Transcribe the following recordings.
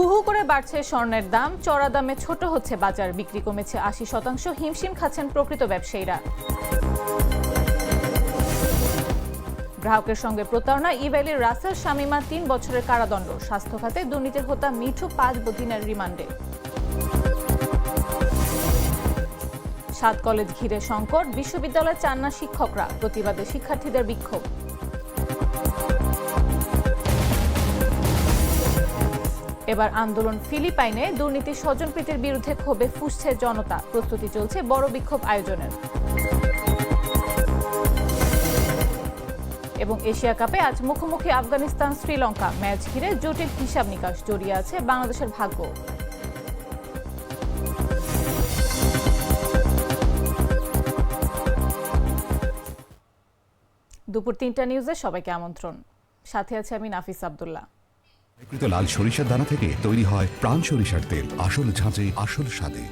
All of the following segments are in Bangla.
হু হু করে বাড়ছে স্বর্ণের দাম। চড়া দামে ছোট হচ্ছে বাজার। বিক্রি কমেছে আশি শতাংশ। হিমশিম খাচ্ছেন প্রকৃত ব্যবসায়ীরা। গ্রাহকের সঙ্গে প্রতারণা। ইভ্যালির রাসেল শামিমা তিন বছরের কারাদণ্ড। স্বাস্থ্য খাতে দুর্নীতির হোতা মিঠু পাঁচ দিনের রিমান্ডে। সাত কলেজ ঘিরে সংকট। বিশ্ববিদ্যালয়ে চান না শিক্ষকরা। প্রতিবাদে শিক্ষার্থীদের বিক্ষোভ। এবার আন্দোলন ফিলিপাইনে দুর্নীতি স্বজনপ্রীতির বিরুদ্ধে ক্ষোভে ফুসছে জনতা। প্রস্তুতি চলছে বড় বিক্ষোভ আয়োজনের। এবং এশিয়া কাপে আজ মুখোমুখি আফগানিস্তান, শ্রীলঙ্কা। ম্যাচ ঘিরে জটিল হিসাব নিকাশ জড়িয়ে আছে বাংলাদেশের ভাগ্য। দুপুর তিনটা নিউজে সবাইকে আমন্ত্রণ। সাথে আছে আমি নাফিস আব্দুল্লাহ। লাল সরিষার দানা থেকে তৈরি হয় প্রাণ সরিষার তেল। আসল ঝাঁঝে, আসল স্বাদে।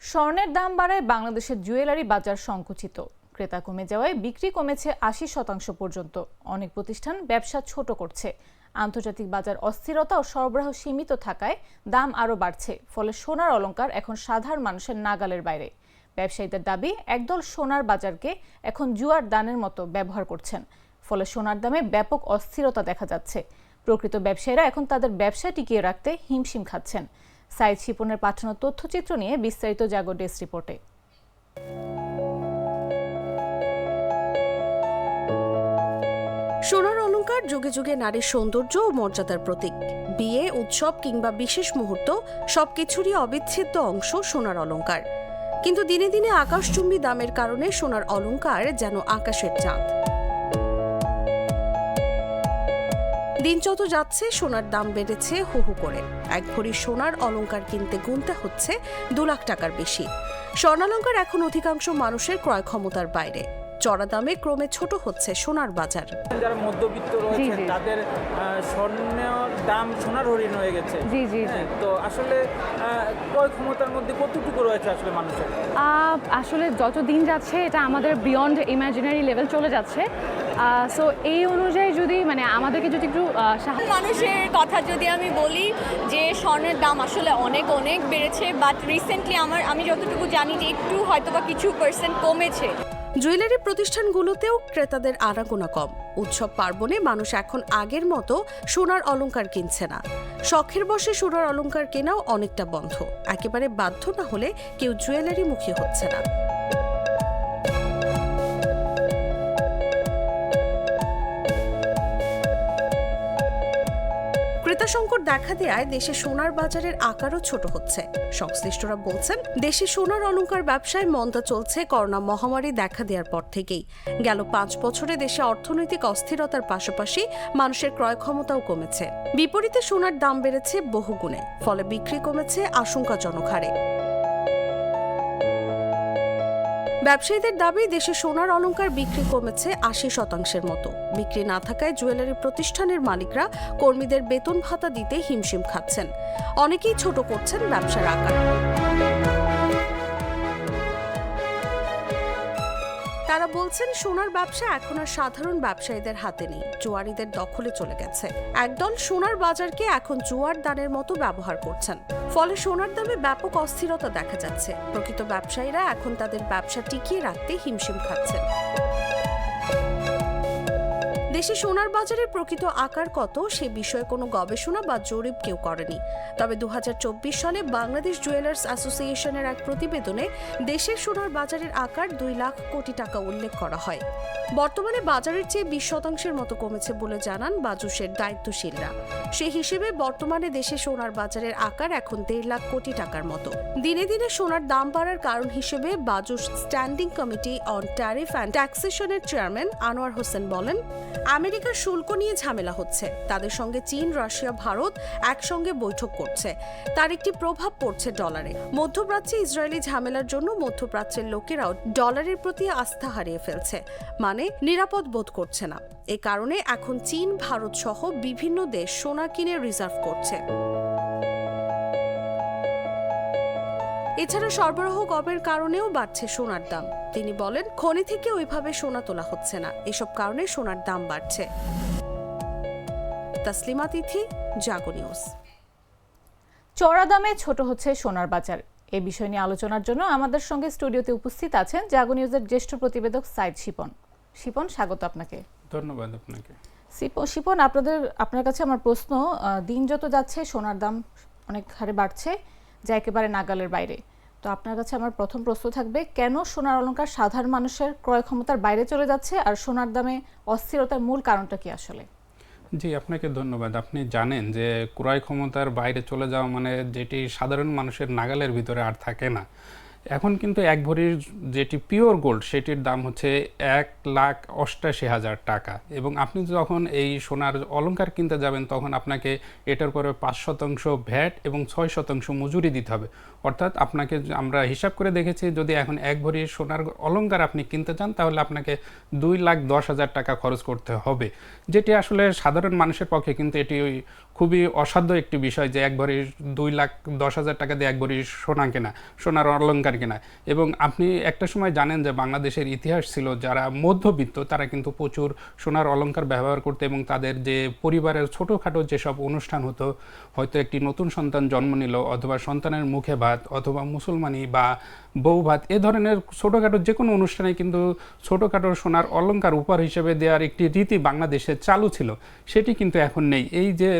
স্বর্ণের দাম বাড়ায় বাংলাদেশের জুয়েলারি বাজার সংকুচিত। ক্রেতা কমে যাওয়ায় বিক্রি কমেছে আশি শতাংশ পর্যন্ত। অনেক প্রতিষ্ঠান ব্যবসা ছোট করছে। আন্তর্জাতিক বাজার অস্থিরতা ও সরবরাহ সীমিত থাকায় দাম আরও বাড়ছে, ফলে সোনার অলংকার এখন সাধারণ মানুষের নাগালের বাইরে। ব্যবসায়ীদের দাবি, একদল সোনার বাজারকে এখন জুয়ার দানের মতো ব্যবহার করছেন। ফলে সোনার দামে ব্যাপক অস্থিরতা দেখা যাচ্ছে। প্রকৃত ব্যবসায়ীরা এখন তাদের ব্যবসা টিকিয়ে রাখতে হিমশিম খাচ্ছেন। সাইদ শিপনের পাঠানো তথ্যচিত্র নিয়ে বিস্তারিত জাগো ডেস্ক রিপোর্টে। সোনার অলংকার যুগে যুগে নারীর সৌন্দর্য ও মর্যাদার প্রতীক। বিয়ে, উৎসব কিংবা বিশেষ মুহূর্ত সবকিছুরই অবিচ্ছেদ্য অংশ সোনার অলংকার কিন্তু দিনে দিনে আকাশচুম্বী দামের কারণে সোনার অলংকার যেন আকাশের চাঁদ। দিন যত যাচ্ছে, সোনার দাম বেড়েছে হু হু করে। এক ভরি সোনার অলঙ্কার কিনতে গুনতে হচ্ছে দু লাখ টাকার বেশি। স্বর্ণালঙ্কার এখন অধিকাংশ মানুষের ক্রয় ক্ষমতার বাইরে। চড়া দামে ক্রমে ছোট হচ্ছে সোনার বাজার। যারা মধ্যবিত্ত রয়েছে তাদের স্বর্ণের দাম সোনার হরিণ হয়ে গেছে। জি, জি, হ্যাঁ, তো আসলে ক্রয় ক্ষমতার মধ্যে কতটুকু রয়েছে আসলে মানুষের? আসলে যত দিন যাচ্ছে এটা আমাদের বিয়ন্ড ইমাজিনারি লেভেল চলে যাচ্ছে। সো এই অনুযায়ী যদি মানে আমাদেরকে যদি একটু মানুষের কথা যদি আমি বলি যে স্বর্ণের দাম আসলে অনেক অনেক বেড়েছে বাট রিসেন্টলি আমার আমি যতটুকু জানি যে একটু হয়তো বা কিছু পার্সেন্ট কমেছে। জুয়েলারি প্রতিষ্ঠানগুলোতেও ক্রেতাদের আনাগোনা কম। উৎসব পার্বণে মানুষ এখন আগের মতো সোনার অলঙ্কার কিনছে না। শখের বসে সোনার অলঙ্কার কেনাও অনেকটা বন্ধ। একেবারে বাধ্য না হলে কেউ জুয়েলারি মুখী হচ্ছে না। ক্রেতা সংকট দেখা দেয়ায় দেশে সোনার বাজারের আকারও ছোট হচ্ছে। সংশ্লিষ্টরা বলছেন, দেশে সোনার অলঙ্কার ব্যবসায় মন্দা চলছে, করোনা মহামারী দেখা দেওয়ার পর থেকেই। গেল পাঁচ বছরে দেশে অর্থনৈতিক অস্থিরতার পাশাপাশি মানুষের ক্রয় ক্ষমতাও কমেছে। বিপরীতে সোনার দাম বেড়েছে বহুগুণে ফলে বিক্রি কমেছে আশঙ্কাজনক হারে। ব্যবসায়ীদের দাবি, দেশে সোনার অলঙ্কার বিক্রি কমেছে আশি শতাংশের মতো। বিক্রি না থাকায় জুয়েলারি প্রতিষ্ঠানের মালিকরা কর্মীদের বেতন ভাতা দিতে হিমশিম খাচ্ছেন। অনেকেই ছোট করছেন ব্যবসার আকার। তারা বলছেন, সোনার ব্যবসা এখন আর সাধারণ ব্যবসায়ীদের হাতে নেই, জোয়ারিদের দখলে চলে গেছে। একদল সোনার বাজারকে এখন জোয়ার দানের মতো ব্যবহার করছেন। ফলে সোনার দামে ব্যাপক অস্থিরতা দেখা যাচ্ছে। প্রকৃত ব্যবসায়ীরা এখন তাদের ব্যবসা টিকিয়ে রাখতে হিমশিম খাচ্ছেন। দেশে সোনার বাজারের প্রকৃত আকার কত সে বিষয়ে কোনো গবেষণা বা জরিপ কেউ করেনি। তবে দু হাজার চব্বিশ সালে বাংলাদেশ জুয়েলার্স অ্যাসোসিয়েশনের এক প্রতিবেদনে দেশের সোনার বাজারের আকার দুই লাখ কোটি টাকা উল্লেখ করা হয়। বর্তমানে বাজারের চেয়ে বিশ শতাংশের মতো কমেছে বলে জানান বাজুসের দায়িত্বশীলরা। সেই হিসেবে বর্তমানে দেশে সোনার বাজারের আকার এখন দেড় লাখ কোটি টাকার মতো। দিনে দিনে সোনার দাম বাড়ার কারণ হিসেবে BAJUS standing committee on tariff and ট্যাক্সেশনের chairman Anwar Hossain বলেন, আমেরিকার শুল্ক নিয়ে ঝামেলা হচ্ছে। তাদের সঙ্গে চীন, রাশিয়া, ভারত একসঙ্গে বৈঠক করছে। তার একটি প্রভাব পড়ছে ডলারে। মধ্যপ্রাচ্যে ইসরায়েলি ঝামেলার জন্য মধ্যপ্রাচ্যের লোকেরাও ডলারের প্রতি আস্থা হারিয়ে ফেলছে মানে নিরাপদ বোধ করছে না। এ কারণে এখন চীন, ভারত সহ বিভিন্ন দেশ সোনা কিনে রিজার্ভ করছে। এছাড়া সরবরাহ কমের কারণেও বাড়ছে সোনার দাম। তিনি বলেন খনি থেকে ওইভাবে সোনা তোলা হচ্ছে না। এসব কারণে সোনার দাম বাড়ছে। তাসলিমা তিথি জাগো নিউজ। চড়া দামে ছোট হচ্ছে সোনার বাজার। এই বিষয় নিয়ে আলোচনার জন্য আমাদের সঙ্গে স্টুডিওতে উপস্থিত আছেন জাগো নিউজের জ্যেষ্ঠ প্রতিবেদক সাইদ শিপন। শিপন স্বাগত আপনাকে। ধন্যবাদ আপনাকে। শিপন আপনাদের, আপনার কাছে আমার প্রশ্ন দিন যত যাচ্ছে, সোনার দাম অনেক হারে বাড়ছে যা একেবারে নাগালের বাইরে। তো আপনার কাছে আমার প্রথম প্রশ্ন থাকবে, কেন সোনার অলংকার সাধারণ মানুষের ক্রয় ক্ষমতার বাইরে চলে যাচ্ছে আর সোনার দামে অস্থিরতার মূল কারণটা কি আসলে? জি, আপনাকে ধন্যবাদ। আপনি জানেন যে ক্রয় ক্ষমতার বাইরে চলে যাওয়া মানে যেটি সাধারণ মানুষের নাগালের ভিতরে আর থাকে না। এখন কিন্তু এক ভরির যেটি পিওর গোল্ড সেটির দাম হচ্ছে এক লাখ অষ্টাশি হাজার টাকা। এবং আপনি যখন এই সোনার অলঙ্কার কিনতে যাবেন, তখন আপনাকে এটার পরে পাঁচ শতাংশ ভ্যাট এবং ছয় শতাংশ মজুরি দিতে হবে। অর্থাৎ আপনাকে আমরা হিসাব করে দেখেছি, যদি এখন এক ভরি সোনার অলংকার আপনি কিনতে চান, তাহলে আপনাকে দুই লাখ দশ হাজার টাকা খরচ করতে হবে। যেটি আসলে সাধারণ মানুষের পক্ষে কিন্তু এটি খুবই অসাধ্য একটি বিষয় যে এক ভরি দুই লাখ দশ হাজার টাকা দিয়ে এক ভরি সোনা কেনা, সোনার অলংকার কেনা। এবং আপনি একটা সময় জানেন যে বাংলাদেশের ইতিহাস ছিল, যারা মধ্যবিত্ত তারা কিন্তু প্রচুর সোনার অলংকার ব্যবহার করতে এবং তাদের যে পরিবারের ছোটোখাটো যেসব অনুষ্ঠান হতো, হয়তো একটি নতুন সন্তান জন্ম নিল অথবা সন্তানের মুখে ভাত অথবা মুসলমানি বা বৌভাত এ ধরনের ছোটোখাটো যে কোনো অনুষ্ঠানে কিন্তু ছোটোখাটো সোনার অলঙ্কার উপহার হিসেবে দেওয়ার একটি রীতি বাংলাদেশে চালু ছিল। সেটি কিন্তু এখন নেই। এই যে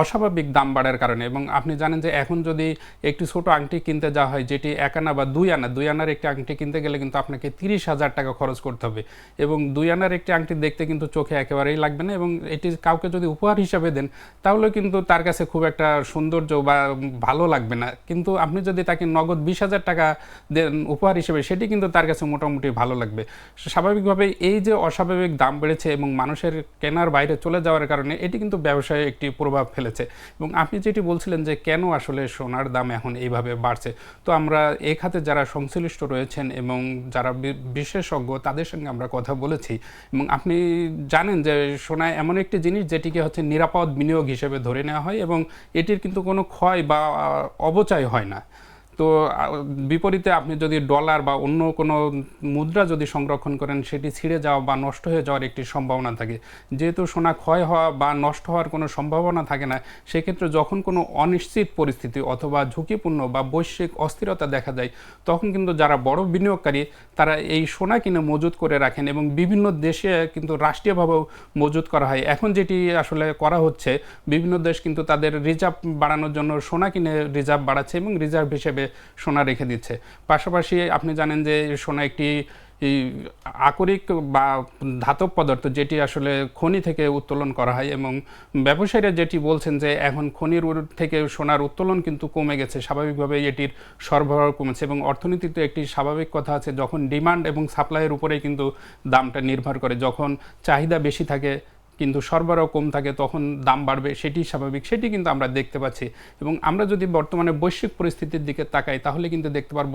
অস্বাভাবিক দাম বাড়ার কারণে এবং আপনি জানেন যে এখন যদি একটি ছোট আংটি কিনতে যাওয়া হয়, যেটি এক আনা বা দুই আনা, দুই আনার একটি আংটি কিনতে গেলে কিন্তু আপনাকে তিরিশ হাজার টাকা খরচ করতে হবে এবং দুই আনার একটি আংটি দেখতে কিন্তু চোখে একেবারেই লাগবে না এবং এটি কাউকে যদি উপহার হিসাবে দেন তাহলে কিন্তু তার কাছে খুব একটা সৌন্দর্য বা ভালো লাগবে না। কিন্তু আপনি যদি তাকে নগদ বিশ হাজার টাকা দেন উপহার হিসেবে, সেটি কিন্তু তার কাছে মোটামুটি ভালো লাগবে। স্বাভাবিকভাবে এই যে অস্বাভাবিক দাম বেড়েছে এবং মানুষের কেনার বাইরে চলে যাওয়ার কারণে, এটি কিন্তু ব্যবসায় একটি প্রভাব ফেলেছে। এবং আপনি যেটি বলছিলেন যে কেন আসলে সোনার দাম এখন এইভাবে বাড়ছে, তো আমরা এই খাতে যারা সংশ্লিষ্ট রয়েছেন এবং যারা বিশেষজ্ঞ, তাদের সঙ্গে আমরা কথা বলেছি। এবং আপনি জানেন যে সোনা এমন একটি জিনিস যেটিকে হচ্ছে নিরাপদ বিনিয়োগ হিসেবে ধরে নেওয়া হয় এবং এটির কিন্তু কোনো ক্ষয় বা অবচয় হয় না। তো বিপরীতে আপনি যদি ডলার বা অন্য কোনো মুদ্রা যদি সংরক্ষণ করেন, সেটি ছিঁড়ে যাওয়া বা নষ্ট হয়ে যাওয়ার একটি সম্ভাবনা থাকে। যেহেতু সোনা ক্ষয় হওয়া বা নষ্ট হওয়ার কোনো সম্ভাবনা থাকে না, সেক্ষেত্রে যখন কোনো অনিশ্চিত পরিস্থিতি অথবা ঝুঁকিপূর্ণ বা বৈশ্বিক অস্থিরতা দেখা যায়, তখন কিন্তু যারা বড় বিনিয়োগকারী, তারা এই সোনা কিনে মজুত করে রাখেন এবং বিভিন্ন দেশে কিন্তু রাষ্ট্রীয়ভাবেও মজুত করা হয়। এখন যেটি আসলে করা হচ্ছে, বিভিন্ন দেশ কিন্তু তাদের রিজার্ভ বাড়ানোর জন্য সোনা কিনে রিজার্ভ বাড়াচ্ছে এবং রিজার্ভ হিসেবে সোনা রেখে দিচ্ছে। পাশাপাশি আপনি জানেন যে সোনা একটি আকরিক বা ধাতব পদার্থ যেটি আসলে খনি থেকে উত্তোলন করা হয় এবং ব্যবসায়ীরা যেটি বলছেন যে এখন খনির থেকে সোনার উত্তোলন কিন্তু কমে গেছে স্বাভাবিকভাবে এটির সরবরাহ কমেছে এবং অর্থনীতিতে একটি স্বাভাবিক কথা আছে, যখন ডিমান্ড এবং সাপ্লাইয়ের উপরেই কিন্তু দামটা নির্ভর করে, যখন চাহিদা বেশি থাকে কিন্তু সরবরাহ কম থাকে, তখন দাম বাড়বে, সেটি স্বাভাবিক, সেটি কিন্তু আমরা দেখতে পাচ্ছি। এবং আমরা যদি বর্তমানে বৈশ্বিক পরিস্থিতির দিকে তাকাই, তাহলে কিন্তু দেখতে পারব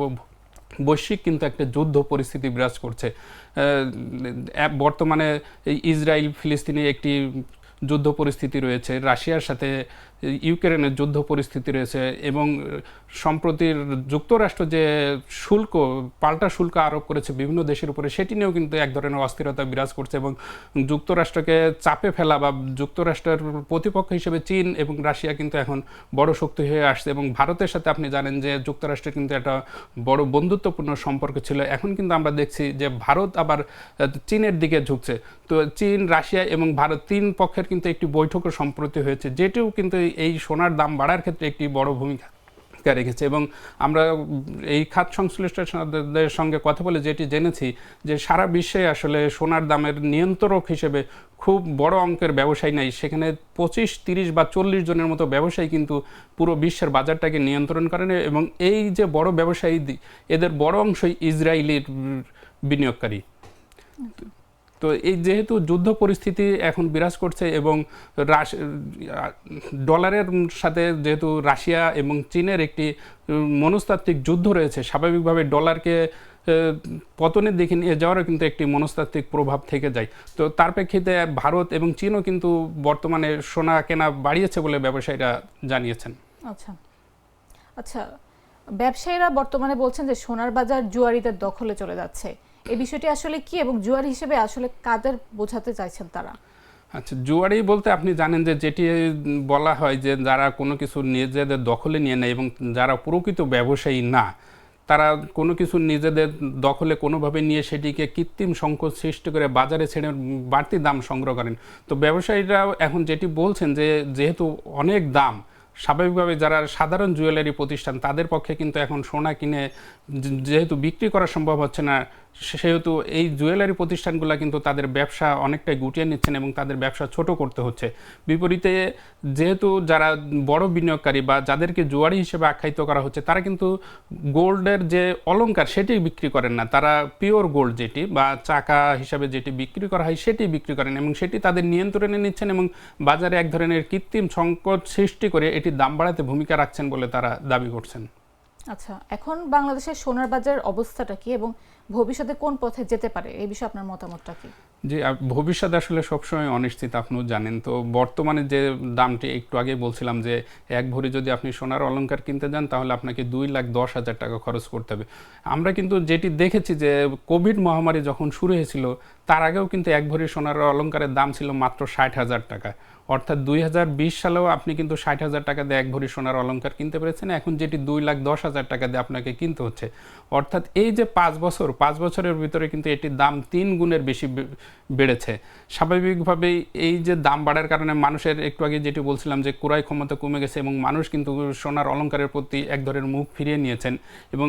বৈশ্বিক কিন্তু একটা যুদ্ধ পরিস্থিতি বিরাজ করছে। বর্তমানে ইসরায়েল ফিলিস্তিনে একটি যুদ্ধ পরিস্থিতি রয়েছে। রাশিয়ার সাথে ইউক্রেনের যুদ্ধ পরিস্থিতি রয়েছে এবং সম্প্রতি যুক্তরাষ্ট্র যে শুল্ক, পাল্টা শুল্ক আরোপ করেছে বিভিন্ন দেশের উপরে, সেটি নিয়েও কিন্তু এক ধরনের অস্থিরতা বিরাজ করছে এবং যুক্তরাষ্ট্রকে চাপে ফেলা বা যুক্তরাষ্ট্রের প্রতিপক্ষ হিসেবে চীন এবং রাশিয়া কিন্তু এখন বড় শক্তি হয়ে আসছে এবং ভারতের সাথে আপনি জানেন যে যুক্তরাষ্ট্রের কিন্তু একটা বড় বন্ধুত্বপূর্ণ সম্পর্ক ছিল। এখন কিন্তু আমরা দেখছি যে ভারত আবার চীনের দিকে ঝুঁকছে। তো চীন, রাশিয়া এবং ভারত তিন পক্ষের কিন্তু একটি বৈঠকও সম্প্রতি হয়েছে, যেটিও কিন্তু এই সোনার দাম বাড়ার ক্ষেত্রে একটি বড় ভূমিকা রেখেছে এবং আমরা এই খাত সংশ্লিষ্টদের সঙ্গে কথা বলে যেটি জেনেছি যে সারা বিশ্বে আসলে সোনার দামের নিয়ন্ত্রক হিসেবে খুব বড় অঙ্কের ব্যবসায়ী নাই। সেখানে পঁচিশ, তিরিশ বা চল্লিশ জনের মতো ব্যবসায়ী কিন্তু পুরো বিশ্বের বাজারটাকে নিয়ন্ত্রণ করেন এবং এই যে বড় ব্যবসায়ী, এদের বড় অংশই ইসরায়েলির বিনিয়োগকারী। তো এই যেহেতু যুদ্ধ পরিস্থিতি এখন বিরাজ করছে এবং ডলারের সাথে যেহেতু রাশিয়া এবং চীনের একটি মনস্তাত্ত্বিক যুদ্ধ রয়েছে, স্বাভাবিকভাবে ডলারকে পতনের দিকে নিয়ে যাওয়ারও কিন্তু একটি মনস্তাত্ত্বিক প্রভাব থেকে যায়। তো তার প্রেক্ষিতে ভারত এবং চীনও কিন্তু বর্তমানে সোনা কেনা বাড়িয়েছে বলে ব্যবসায়ীরা জানিয়েছেন। আচ্ছা। আচ্ছা ব্যবসায়ীরা বর্তমানে বলছেন যে সোনার বাজার জুয়ারিদের দখলে চলে যাচ্ছে। এই বিষয়টি আসলে কি এবং জুয়ারি হিসেবে আসলে কাদের বোঝাতে চাইছেন তারা? আচ্ছা জুয়ারি বলতে আপনি জানেন যে যেটি বলা হয় যে যারা কোনো কিছু নিজেদের দখলে নিয়ে নেয় এবং যারা প্রকৃত ব্যবসায়ী না, তারা কোনো কিছু নিজেদের দখলে কোনোভাবে নিয়ে সেটিকে কৃত্রিম সংকট সৃষ্টি করে বাজারে ছেড়ে বাড়তি দাম সংগ্রহ করেন। তো ব্যবসায়ীরা এখন যেটি বলছেন যে যেহেতু অনেক দাম, স্বাভাবিকভাবে যারা সাধারণ জুয়েলারি প্রতিষ্ঠান তাদের পক্ষে কিন্তু এখন সোনা কিনে যেহেতু বিক্রি করা সম্ভব হচ্ছে না সেহেতু এই জুয়েলারি প্রতিষ্ঠানগুলো কিন্তু তাদের ব্যবসা অনেকটাই গুটিয়ে নিচ্ছেন এবং তাদের ব্যবসা ছোট করতে হচ্ছে। বিপরীতে যেহেতু যারা বড় বিনিয়োগকারী বা যাদেরকে জুয়ারি হিসেবে আখ্যায়িত করা হচ্ছে, তারা কিন্তু গোল্ডের যে অলঙ্কার সেটি বিক্রি করেন না। তারা পিওর গোল্ড যেটি বা চাকা হিসাবে যেটি বিক্রি করা হয় সেটি বিক্রি করেন এবং সেটি তাদের নিয়ন্ত্রণে নিচ্ছেন এবং বাজারে এক ধরনের কৃত্রিম সংকট সৃষ্টি করে এটির দাম বাড়াতে ভূমিকা রাখছেন বলে তারা দাবি করছেন। আচ্ছা এখন বাংলাদেশের সোনার বাজার অবস্থাটা কি এবং ভবিষ্যতে কোন পথে যেতে পারে? এই বিষয়ে আপনার মতামতটা কি? আ- ভবিষ্যৎ আসলে সবসময় অনিশ্চিত, আপনিও জানেন। তো বর্তমানে যে দামটি একটু আগে বলছিলাম যে, এক ভরি যদি আপনি সোনার অলংকার কিনতে যান, তাহলে আপনাকে দুই লাখ দশ হাজার টাকা খরচ করতে হবে। আমরা কিন্তু যেটি দেখেছি যে, কোভিড মহামারী যখন শুরু হয়েছিল, তার আগেও কিন্তু এক ভরি সোনার অলংকারের দাম ছিল মাত্র ষাট হাজার টাকা। অর্থাৎ দুই হাজার বিশ সালেও আপনি কিন্তু ষাট হাজার টাকা দিয়ে এক ভরি সোনার অলংকার কিনতে পেরেছেন। এখন যেটি দুই লাখ দশ হাজার টাকা দিয়ে আপনাকে কিনতে হচ্ছে। অর্থাৎ এই যে পাঁচ বছর, পাঁচ বছরের ভিতরে কিন্তু এটির দাম তিন গুণের বেশি বেড়েছে। স্বাভাবিকভাবেই এই যে দাম বাড়ার কারণে মানুষের একটু আগে যেটি বলছিলাম যে ক্রয় ক্ষমতা কমে গেছে এবং মানুষ কিন্তু সোনার অলংকারের প্রতি এক ধরনের মুখ ফিরিয়ে নিয়েছেন এবং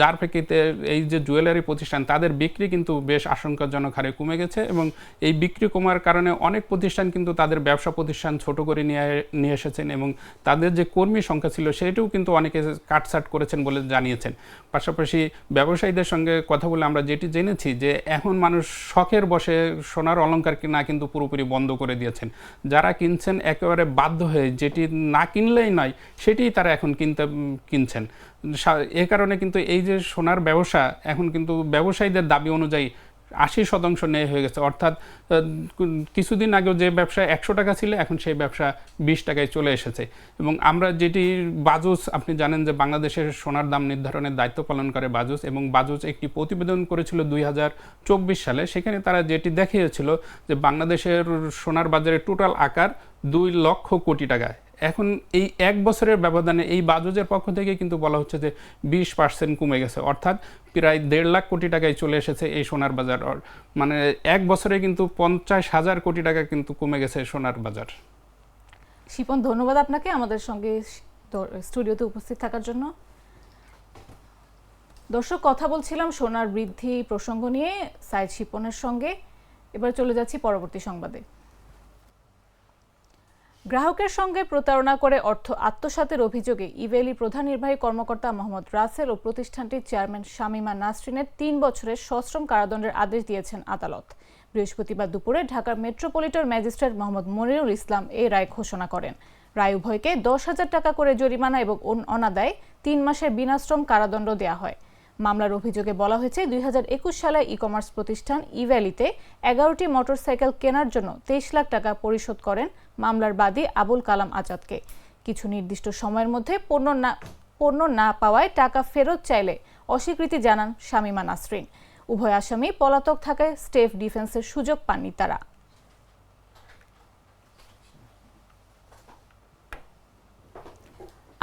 যার প্রেক্ষিতে এই যে জুয়েলারি প্রতিষ্ঠান, তাদের বিক্রি কিন্তু বেশ আশঙ্কাজনক হারে কমে গেছে এবং এই বিক্রি কমার কারণে অনেক প্রতিষ্ঠান কিন্তু তাদের ব্যবসা প্রতিষ্ঠান ছোট করে নিয়ে নিয়ে এসেছেন এবং তাদের যে কর্মী সংখ্যা ছিল সেটিও কিন্তু অনেকে কাটছাট করেছেন বলে জানিয়েছেন। পাশাপাশি ব্যবসায়ীদের সঙ্গে কথা বলে আমরা যেটি জেনেছি যে এখন মানুষ শখের বসে সোনার অলংকার কিনা কিন্তু পুরোপুরি বন্ধ করে দিয়েছেন। যারা কিনছেন একেবারে বাধ্য হয়ে যেটি না কিনলেই নয়, সেটিই তারা এখন কিনতে, কিনছেন। এ কারণে কিন্তু এই যে সোনার ব্যবসা, এখন কিন্তু ব্যবসায়ীদের দাবি অনুযায়ী আশি শতাংশ নেই হয়ে গেছে। অর্থাৎ কিছুদিন আগেও যে ব্যবসা একশো টাকা ছিল, এখন সেই ব্যবসা বিশ টাকায় চলে এসেছে। এবং আমরা যেটি বাজুস, আপনি জানেন যে বাংলাদেশের সোনার দাম নির্ধারণের দায়িত্ব পালন করে বাজুস এবং বাজুস একটি প্রতিবেদন করেছিল দুই হাজার চব্বিশ সালে। সেখানে তারা যেটি দেখিয়েছিল যে বাংলাদেশের সোনার বাজারের টোটাল আকার দুই লক্ষ কোটি টাকা এখন এই এক বছরের ব্যবধানে এই বাজুজের পক্ষ থেকে কিন্তু বলা হচ্ছে যে বিশ পার্সেন্ট কমে গেছে। অর্থাৎ প্রায় দেড় লাখ কোটি টাকায় চলে এসেছে এই সোনার বাজার। মানে এক বছরে কিন্তু পঞ্চাশ হাজার কোটি টাকা কিন্তু কমে গেছে সোনার বাজার। শিপন, ধন্যবাদ আপনাকে আমাদের সঙ্গে স্টুডিওতে উপস্থিত থাকার জন্য। দর্শক, কথা বলছিলাম সোনার বৃদ্ধি প্রসঙ্গ নিয়ে, সাইদ শিপনের সঙ্গে। এবার চলে যাচ্ছি পরবর্তী সংবাদে। গ্রাহকের সঙ্গে প্রতারণা করে অর্থ আত্মসাতের অভিযোগে ইভেলি প্রধান নির্বাহী কর্মকর্তা মোহাম্মদ রাসেল ও প্রতিষ্ঠানটির চেয়ারম্যান শামিমা নাসরিনের তিন বছরের সশ্রম কারাদণ্ডের আদেশ দিয়েছেন আদালত। বৃহস্পতিবার দুপুরে ঢাকার মেট্রোপলিটন ম্যাজিস্ট্রেট মোহাম্মদ মনিরুল ইসলাম এই রায় ঘোষণা করেন। রায় উভয়কে দশ হাজার টাকা করে জরিমানা এবং অন- অনাদায়ে তিন মাসের বিনাশ্রম কারাদণ্ড দেওয়া হয়। মামলার অভিযোগে বলা হয়েছে, দুই হাজার একুশ সালে ই কমার্স প্রতিষ্ঠান ইভ্যালিতে এগারোটি মোটরসাইকেল কেনার জন্য তেইশ লাখ টাকা পরিশোধ করেন মামলার বাদী আবুল কালাম আজাদকে। কিছু নির্দিষ্ট সময়ের মধ্যে পণ্য না পণ্য না পাওয়ায় টাকা ফেরত চাইলে অস্বীকৃতি জানান শামিমা নাসরিন। উভয় আসামি পলাতক থাকায় স্টেফ ডিফেন্সের সুযোগ পাননি তারা।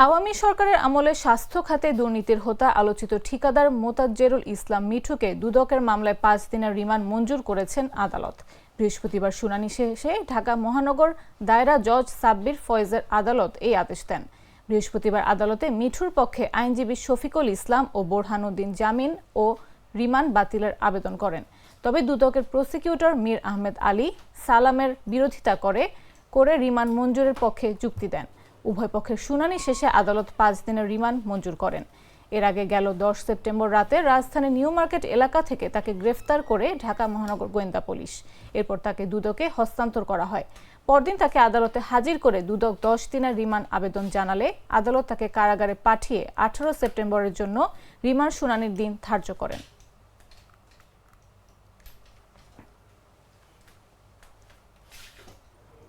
আওয়ামী সরকারের আমলে স্বাস্থ্য খাতে দুর্নীতির হোতা আলোচিত ঠিকাদার মোতাজ্জেরুল ইসলাম মিঠুকে দুদকের মামলায় পাঁচ দিনের রিমান্ড মঞ্জুর করেছেন আদালত। বৃহস্পতিবার শুনানি শেষে ঢাকা মহানগর দায়রা জজ সাব্বির ফয়েজের আদালত এই আদেশ দেন। বৃহস্পতিবার আদালতে মিঠুর পক্ষে আইনজীবী শফিকুল ইসলাম ও বোরহানুদ্দিন জামিন ও রিমান্ড বাতিলের আবেদন করেন। তবে দুদকের প্রসিকিউটর মীর আহমেদ আলী সালামের বিরোধিতা করে করে রিমান্ড মঞ্জুরের পক্ষে যুক্তি দেন। উভয় পক্ষের শুনানি শেষে আদালত পাঁচ দিনের রিমান্ড মঞ্জুর করেন। এর আগে গেল দশ সেপ্টেম্বর রাতে রাজধানীর নিউ মার্কেট এলাকা থেকে তাকে গ্রেফতার করে ঢাকা মহানগর গোয়েন্দা পুলিশ। এরপর তাকে দুদকে হস্তান্তর করা হয়। পরদিন তাকে আদালতে হাজির করে দুদক দশ দিনের রিমান্ড আবেদন জানালে আদালত তাকে কারাগারে পাঠিয়ে আঠারো সেপ্টেম্বরের জন্য রিমান্ড শুনানির দিন ধার্য করেন।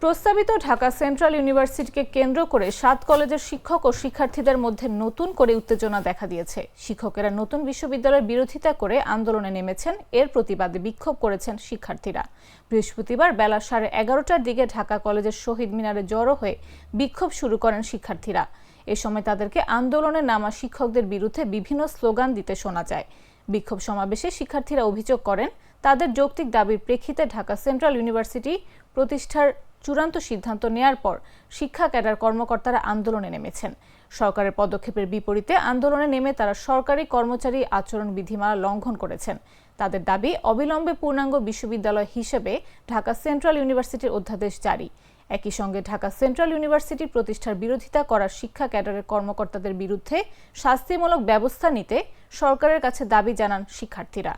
প্রস্তাবিত ঢাকা সেন্ট্রাল ইউনিভার্সিটিকে কেন্দ্র করে সাত কলেজের শিক্ষক ও শিক্ষার্থীদের মধ্যে নতুন করে উত্তেজনা দেখা দিয়েছে। শিক্ষকেরা নতুন বিশ্ববিদ্যালয়ের বিরোধিতা করে আন্দোলনে নেমেছেন, এর প্রতিবাদে বিক্ষোভ করেছেন শিক্ষার্থীরা। বৃহস্পতিবার বেলা সাড়ে এগারোটার দিকে ঢাকা কলেজের শহীদ মিনারে জড়ো হয়ে বিক্ষোভ শুরু করেন শিক্ষার্থীরা। এ সময় তাদেরকে আন্দোলনে নামা শিক্ষকদের বিরুদ্ধে বিভিন্ন স্লোগান দিতে শোনা যায়। বিক্ষোভ সমাবেশে শিক্ষার্থীরা অভিযোগ করেন, তাদের যৌক্তিক দাবির প্রেক্ষিতে ঢাকা সেন্ট্রাল ইউনিভার্সিটি প্রতিষ্ঠার চূড়ান্ত সিদ্ধান্ত নেয়ার পর শিক্ষা ক্যাডার কর্মকর্তারা আন্দোলনে নেমেছেন। সরকারের পদক্ষেপের বিপরীতে আন্দোলনে নেমে তারা সরকারি কর্মচারী আচরণ বিধিমালা লঙ্ঘন করেছেন। তাদের দাবি, অবিলম্বে পূর্ণাঙ্গ বিশ্ববিদ্যালয় হিসেবে ঢাকা সেন্ট্রাল ইউনিভার্সিটির অধ্যাদেশ জারি। একই সঙ্গে ঢাকা সেন্ট্রাল ইউনিভার্সিটি প্রতিষ্ঠার বিরোধিতা করা শিক্ষা ক্যাডারের কর্মকর্তাদের বিরুদ্ধে শাস্তিমূলক ব্যবস্থা নিতে সরকারের কাছে দাবি জানান শিক্ষার্থীরা।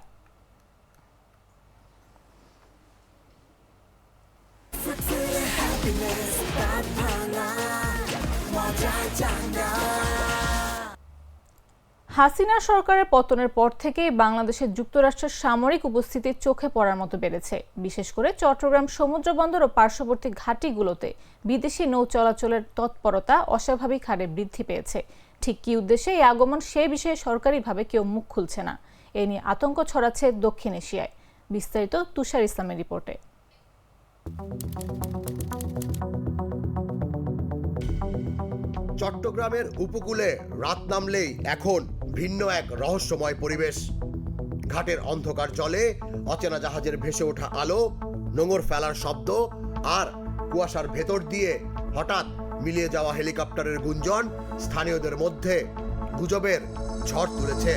হাসিনা সরকারের পতনের পর থেকেই বাংলাদেশের যুক্তরাষ্ট্রের সামরিক উপস্থিতি চোখে পড়ার মতো বেড়েছে। বিশেষ করে চট্টগ্রাম সমুদ্র বন্দর ও পার্শ্ববর্তী ঘাঁটিগুলোতে বিদেশি নৌ চলাচলের তৎপরতা অস্বাভাবিক হারে বৃদ্ধি পেয়েছে। ঠিক কী উদ্দেশ্যে এই আগমন সে বিষয়ে সরকারিভাবে কেউ মুখ খুলছে না। এ নিয়ে আতঙ্ক ছড়াচ্ছে দক্ষিণ এশিয়ায়। বিস্তারিত তুষার ইসলামের রিপোর্টে। চট্টগ্রামের উপকূলে রাত নামলেই এখন ভিন্ন এক রহস্যময় পরিবেশ। ঘাটের অন্ধকার জলে অচেনা জাহাজের ভেসে ওঠা আলো, নোঙর ফেলার শব্দ আর কুয়াশার ভেতর দিয়ে হঠাৎ মিলিয়ে যাওয়া হেলিকপ্টারের গুঞ্জন স্থানীয়দের মধ্যে গুজবের ঝড় তুলেছে।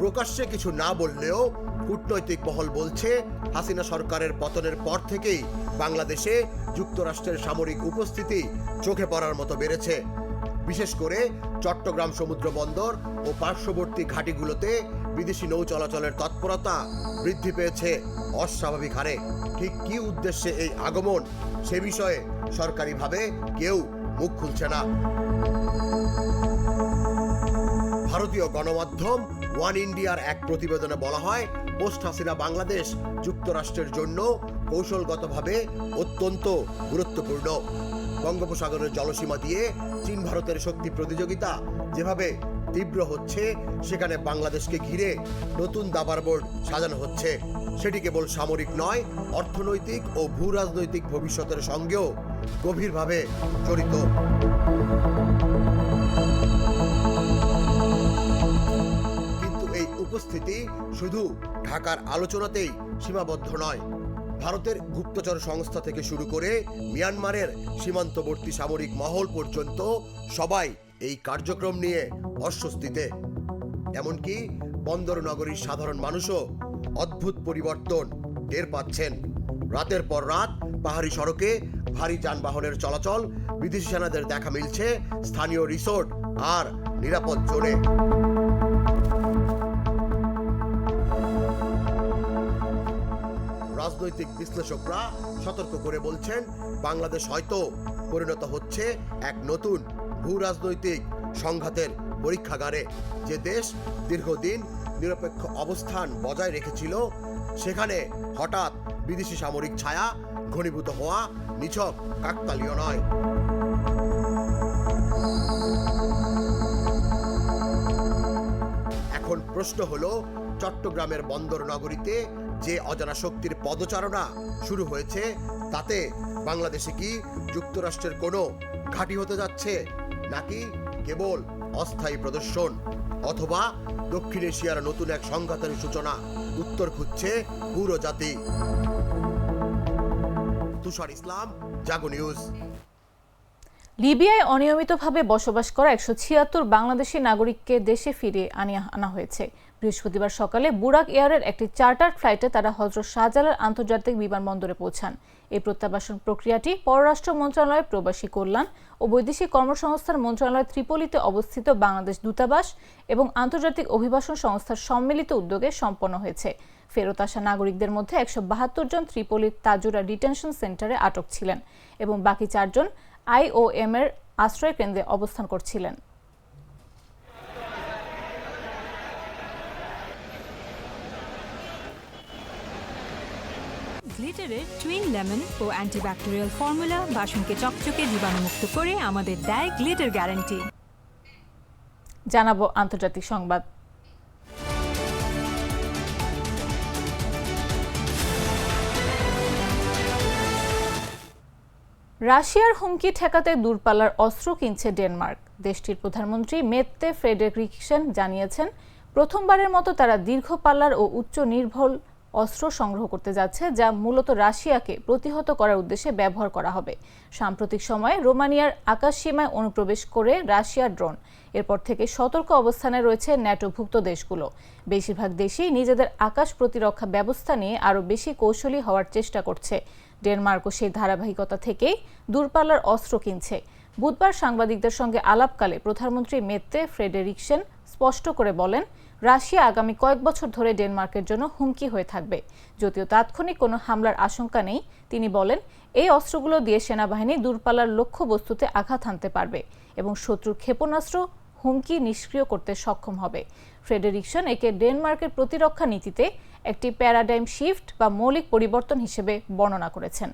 প্রকাশ্যে কিছু না বললেও কূটনৈতিক মহল বলছে, হাসিনা সরকারের পতনের পর থেকেই বাংলাদেশে যুক্তরাষ্ট্রের সামরিক উপস্থিতি চোখে পড়ার মতো বেড়েছে। বিশেষ করে চট্টগ্রাম সমুদ্র বন্দর ও পার্শ্ববর্তী ঘাটিগুলোতে বিদেশি নৌ চলাচলের তৎপরতা বৃদ্ধি পেয়েছে অস্বাভাবিক হারে। ঠিক কী উদ্দেশ্যে এই আগমন সে বিষয়ে সরকারিভাবে কেউ মুখ খুলছে না। ভারতীয় গণমাধ্যম ওয়ান ইন্ডিয়ার এক প্রতিবেদনে বলা হয়, পোস্ট হাসিনা বাংলাদেশ যুক্তরাষ্ট্রের জন্য কৌশলগতভাবে অত্যন্ত গুরুত্বপূর্ণ। বঙ্গোপসাগরের জলসীমা দিয়ে চীন ভারতের শক্তি প্রতিযোগিতা যেভাবে তীব্র হচ্ছে, সেখানে বাংলাদেশকে ঘিরে নতুন দাবার বোর্ড সাজানো হচ্ছে। সেটি কেবল সামরিক নয়, অর্থনৈতিক ও ভূ রাজনৈতিক ভবিষ্যতের সঙ্গেও গভীরভাবে জড়িত। কিন্তু এই উপস্থিতি শুধু ঢাকার আলোচনাতেই সীমাবদ্ধ নয় ভারতের গুপ্তচর সংস্থা থেকে শুরু করে মিয়ানমারের সীমান্তবর্তী সামরিক মহল পর্যন্ত সবাই এই কার্যক্রম নিয়ে অস্বস্তিতে। এমনকি বন্দর নগরীর সাধারণ মানুষও অদ্ভুত পরিবর্তন টের পাচ্ছেন। রাতের পর রাত পাহাড়ি সড়কে ভারী যানবাহনের চলাচল, বিদেশি সেনাদের দেখা মিলছে, স্থানীয় রিসোর্ট আর নিরাপদ জোনে। রাজনৈতিক বিশ্লেষকরা সতর্ক করে বলছেন, বাংলাদেশ হয়তো পরিণত হচ্ছে এক নতুন ভূ রাজনৈতিক সংঘাতের পরীক্ষাগারে। যে দেশ দীর্ঘদিন নিরপেক্ষ অবস্থান বজায় রেখেছিল, সেখানে হঠাৎ বিদেশি সামরিক ছায়া ঘনীভূত হওয়া নিছক কাকতালীয় নয়। এখন প্রশ্ন হলো, চট্টগ্রামের বন্দর নগরীতে যে অজানা শক্তির পদচারণা শুরু হয়েছে, তাতে বাংলাদেশে কি যুক্তরাষ্ট্রের কোনো ঘাঁটি হতে যাচ্ছে, নাকি কেবল অস্থায়ী প্রদর্শন? অথবা দক্ষিণ এশিয়ার নতুন এক সংঘাতের সূচনা উত্তর খুঁজছে পুরো জাতি। তুষার ইসলাম, জাগো নিউজ। লিবিয়ায় অনিয়মিতভাবে বসবাস করা একশো ছিয়াত্তর বাংলাদেশি নাগরিককে দেশে ফিরে আনিয়ে আনা হয়েছে। বৃহস্পতিবার সকালে বুরাক এয়ারের একটি চার্টার ফ্লাইটে তারা হজরত শাহজালাল আন্তর্জাতিক বিমানবন্দরে পৌঁছান। এই প্রত্যাবাসন প্রক্রিয়াটি পররাষ্ট্র মন্ত্রণালয় প্রবাসী কল্যাণ ও বৈদেশিক কর্মসংস্থান মন্ত্রণালয় ত্রিপলিতে অবস্থিত বাংলাদেশ দূতাবাস এবং আন্তর্জাতিক অভিবাসন সংস্থার সম্মিলিত উদ্যোগে সম্পন্ন হয়েছে। ফেরত আসা নাগরিকদের মধ্যে একশো বাহাত্তর জন ত্রিপলির তাজুরা ডিটেনশন সেন্টারে আটক ছিলেন এবং বাকি চারজন আইওএম এর আশ্রয় কেন্দ্রে অবস্থান করছিলেন। গ্লিটারের টুইন লেমন ও অ্যান্টিব্যাকটেরিয়াল ফর্মুলা বাসনকে চকচকে জীবাণুমুক্ত করে আমাদের দেয় গ্লিটার গ্যারান্টি। জানাব আন্তর্জাতিক সংবাদ। রাশিয়ার হুমকি ঠেকাতে দূরপাল্লার অস্ত্র কিনছে ডেনমার্ক। দেশটির প্রধানমন্ত্রী মেত্তে ফ্রেডেরিকসেন জানিয়েছেন, প্রথমবারের মতো তারা দীর্ঘ পাল্লার ও উচ্চ নির্ভর অস্ত্র সংগ্রহ করতে যাচ্ছে, যা মূলত রাশিয়াকে প্রতিহত করার উদ্দেশ্যে ব্যবহার করা হবে। সাম্প্রতিক সময়ে রোমানিয়ার আকাশ সীমায় অনুপ্রবেশ করে রাশিয়ার ড্রোন। এরপর থেকে সতর্ক অবস্থানে রয়েছে ন্যাটোভুক্ত দেশগুলো। বেশিরভাগ দেশই নিজেদের আকাশ প্রতিরক্ষা ব্যবস্থা নিয়ে আরও বেশি কৌশলী হওয়ার চেষ্টা করছে। ডেনমার্কও সেই ধারাবাহিকতা থেকেই দূরপাল্লার অস্ত্র কিনছে। বুধবার সাংবাদিকদের সঙ্গে আলাপকালে প্রধানমন্ত্রী মেত্তে ফ্রেডেরিকসেন স্পষ্ট করে বলেন, রাশিয়া আগামী কয়েক বছর ধরে ডেনমার্কের জন্য হুমকি হয়ে থাকবে। যদিও তাৎক্ষণিক কোনো হামলার আশঙ্কা নেই, তিনি বলেন, এই অস্ত্রগুলো দিয়ে সেনাবাহিনী দূরপাল্লার লক্ষ্যবস্তুতে আঘাত হানতে পারবে এবং শত্রুর ক্ষেপণাস্ত্র হুমকি নিষ্ক্রিয় করতে সক্ষম হবে। ফ্রেডেরিকসন একে ডেনমার্কের প্রতিরক্ষা নীতিতে একটি প্যারাডাইম শিফট বা মৌলিক পরিবর্তন হিসেবে বর্ণনা করেছেন।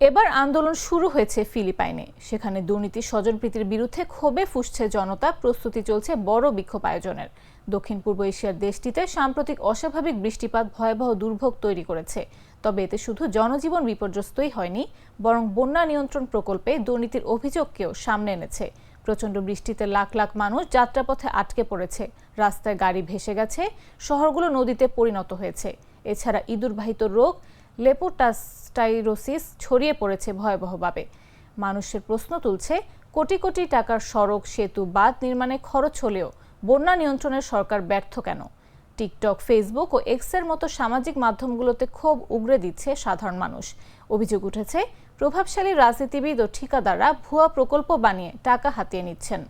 এবার আন্দোলন শুরু হয়েছে ফিলিপাইনে, সেখানে দুর্নীতি স্বজনপ্রীতির বিরুদ্ধে ক্ষোভে ফুসছে জনতা, প্রস্তুতি চলছে বড় বিক্ষোভ আয়োজনের। দক্ষিণ পূর্ব এশিয়ার দেশটিতে সাম্প্রতিক অস্বাভাবিক বৃষ্টিপাত ভয়াবহ দুর্ভোগ তৈরি করেছে। তবে এতে শুধু জনজীবন বিপর্যস্তই হয়নি, বরং বন্যা নিয়ন্ত্রণ প্রকল্পে দুর্নীতির অভিযোগকেও সামনে এনেছে। প্রচণ্ড বৃষ্টিতে লাখ লাখ মানুষ যাত্রাপথে আটকে পড়েছে। রাস্তায় গাড়ি ভেসে গেছে, শহরগুলো নদীতে পরিণত হয়েছে। এছাড়া ইঁদুরবাহিত রোগ, লেপোটাস্টাইরোসিস ছড়িয়ে পড়েছে ভয়াবহভাবে। মানুষের প্রশ্ন তুলছে, কোটি কোটি টাকার সড়ক, সেতু, বাঁধ নির্মাণে খরচ হলেও বন্যা নিয়ন্ত্রণের সরকার ব্যর্থ কেন? টিকটক, ফেসবুক ও এক্সের মতো সামাজিক মাধ্যমগুলোতে খুব উগরে দিচ্ছে সাধারণ মানুষ। অভিযোগ উঠেছে, প্রভাবশালী রাজনীতিবিদ ও ঠিকাদাররা ভুয়া প্রকল্প বানিয়ে টাকা হাতিয়ে নিচ্ছেন।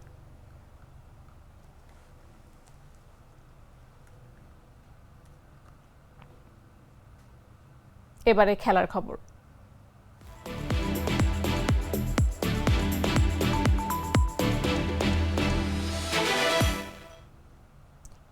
এবারে খেলার খবর।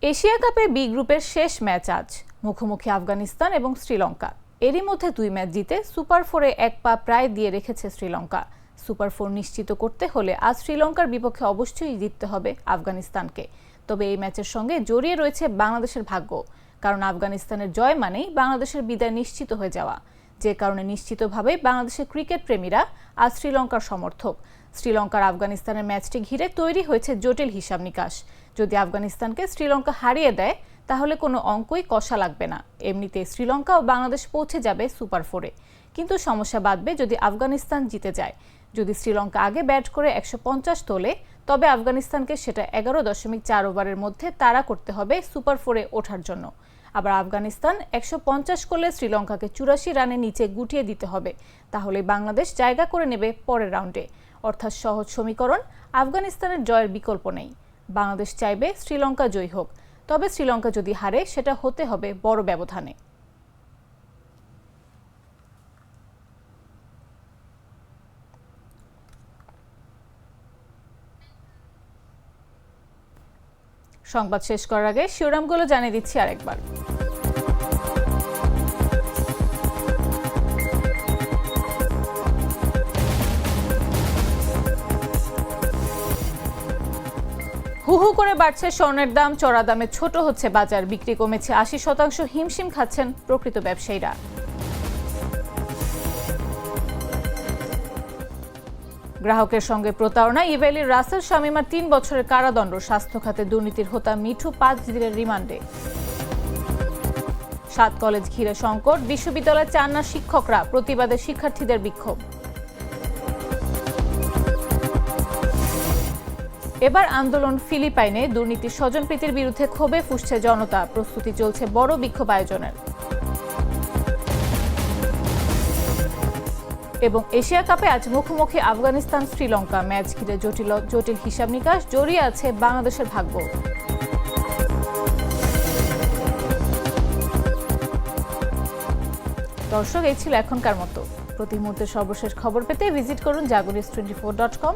এশিয়া কাপে বি গ্রুপের শেষ ম্যাচ আজ, মুখোমুখি আফগানিস্তান এবং শ্রীলঙ্কা। এরই মধ্যে দুই ম্যাচ জিতে সুপার ফোরে এক পা প্রায় দিয়ে রেখেছে শ্রীলঙ্কা। সুপার ফোর নিশ্চিত করতে হলে আজ শ্রীলঙ্কার বিপক্ষে অবশ্যই জিততে হবে আফগানিস্তানকে। তবে এই ম্যাচের সঙ্গে জড়িয়ে রয়েছে বাংলাদেশের ভাগ্য, কারণ আফগানিস্তানের জয় মানেই বাংলাদেশের বিদায় নিশ্চিত হয়ে যাওয়া। যে কারণে নিশ্চিতভাবে বাংলাদেশের ক্রিকেট প্রেমীরা আজ শ্রীলঙ্কার সমর্থক। শ্রীলঙ্কার আফগানিস্তানের ম্যাচটি ঘিরে তৈরি হয়েছে জটিল হিসাব নিকাশ। যদি আফগানিস্তানকে শ্রীলঙ্কা হারিয়ে দেয়, তাহলে কোনো অঙ্কই কষা লাগবে না। এমনিতে শ্রীলঙ্কা ও বাংলাদেশ পৌঁছে যাবে সুপার ফোরে। কিন্তু সমস্যা বাঁধবে যদি আফগানিস্তান জিতে যায়। যদি শ্রীলঙ্কা আগে ব্যাট করে একশো পঞ্চাশ তোলে, তবে আফগানিস্তানকে সেটা এগারো দশমিক চার ওভারের মধ্যে তাড়া করতে হবে সুপার ফোরে ওঠার জন্য। আবার আফগানিস্তান একশো পঞ্চাশ করলে শ্রীলঙ্কাকে চুরাশি রানে নিচে গুটিয়ে দিতে হবে। তাহলে বাংলাদেশ জায়গা করে নেবে পরের রাউন্ডে। অর্থাৎ সহজ সমীকরণ, আফগানিস্তানের জয়ের বিকল্প নেই। বাংলাদেশ চাইবে শ্রীলঙ্কা জয়ী হোক, তবে শ্রীলঙ্কা যদি হারে, সেটা হতে হবে বড় ব্যবধানে। সংবাদ শেষ করার আগে শিরোনামগুলো জানিয়ে দিচ্ছি আরেকবার। হু করে বাড়ছে স্বর্ণের দাম, চড়া দামে ছোট হচ্ছে বাজার, বিক্রি কমেছে আশি শতাংশ, হিমশিম খাচ্ছেন প্রকৃত ব্যবসায়ীরা। গ্রাহকের সঙ্গে প্রতারণা ইভেলির রাসেল শামিমার তিন বছরের কারাদণ্ড, স্বাস্থ্য খাতে দুর্নীতির হোতা মিঠু পাঁচ দিনের রিমান্ডে। সাত কলেজ ঘিরে সংকট, বিশ্ববিদ্যালয়ে চান না শিক্ষকরা, প্রতিবাদে শিক্ষার্থীদের বিক্ষোভ। এবার আন্দোলন ফিলিপাইনে দুর্নীতি স্বজনপ্রীতির বিরুদ্ধে ক্ষোভে ফুসছে জনতা। প্রস্তুতি চলছে বড় বিক্ষোভ আয়োজনের। এবং এশিয়া কাপে আজ মুখোমুখি আফগানিস্তান, শ্রীলঙ্কা। ম্যাচ ঘিরে জটিল জটিল হিসাব নিকাশ, জড়িয়ে আছে বাংলাদেশের ভাগ্য। দর্শক, এই ছিল এখনকার মতো। প্রতি মুহূর্তে সর্বশেষ খবর পেতে ভিজিট করুন জাগরিস twenty four dot com